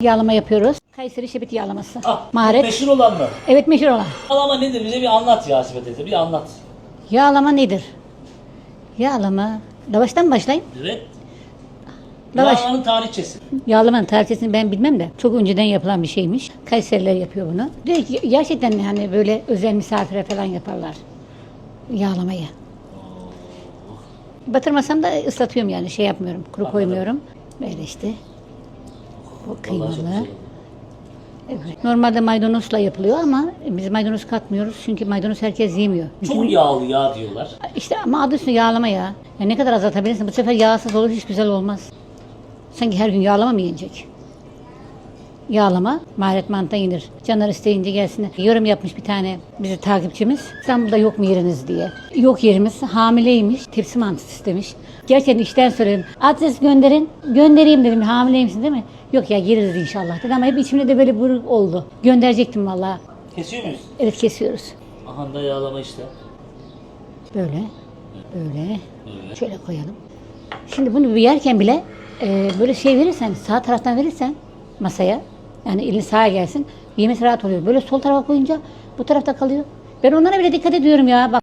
Yağlama yapıyoruz. Kayseri şebit yağlaması. Ah, Maharet. Meşhur olan mı? Evet meşhur olan. Yağlama nedir? Bize bir anlat ya Asibe teyze. Bir anlat. Yağlama nedir? Yağlama. Lavaştan mı başlayayım? Evet. Lavaş. Yağlamanın tarihçesi. Yağlamanın tarifini ben bilmem de çok önceden yapılan bir şeymiş. Kayseriler yapıyor bunu. Diyor ki gerçekten hani böyle özel misafire falan yaparlar. Yağlamayı. Batırmasam da ıslatıyorum yani şey yapmıyorum. Kuru Anladım. koymuyorum. Böyle işte. Çok kıymalı. Evet. Normalde maydanozla yapılıyor ama biz maydanoz katmıyoruz çünkü maydanoz herkes yemiyor. Çok yağlı yağ diyorlar. İşte ama adı üstünde yağlama ya. ya. Ne kadar azaltabilirsin bu sefer yağsız olur hiç güzel olmaz. Sanki her gün yağlama mı yenecek? Yağlama, maharet mantı yenir. Canlar isteyince gelsinler. Yorum yapmış bir tane bizi takipçimiz. İstanbul'da yok mu yeriniz diye. Yok yerimiz. Hamileymiş. Tepsi mantısı istemiş. Gerçekten işten söyledim. Adres gönderin. Göndereyim dedim. Hamileymişsin değil mi? Yok ya gireriz inşallah dedi ama hep içimde de böyle buruk oldu. Gönderecektim vallahi. Kesiyor muyuz? Evet kesiyoruz. Aha da yağlama işte. Böyle. Böyle. Böyle. Şöyle koyalım. Şimdi bunu yerken bile e, böyle şey verirsen, sağ taraftan verirsen masaya, yani elin sağa gelsin, yemesi rahat oluyor. Böyle sol tarafa koyunca bu tarafta kalıyor. Ben onlara bile dikkat ediyorum ya. Bak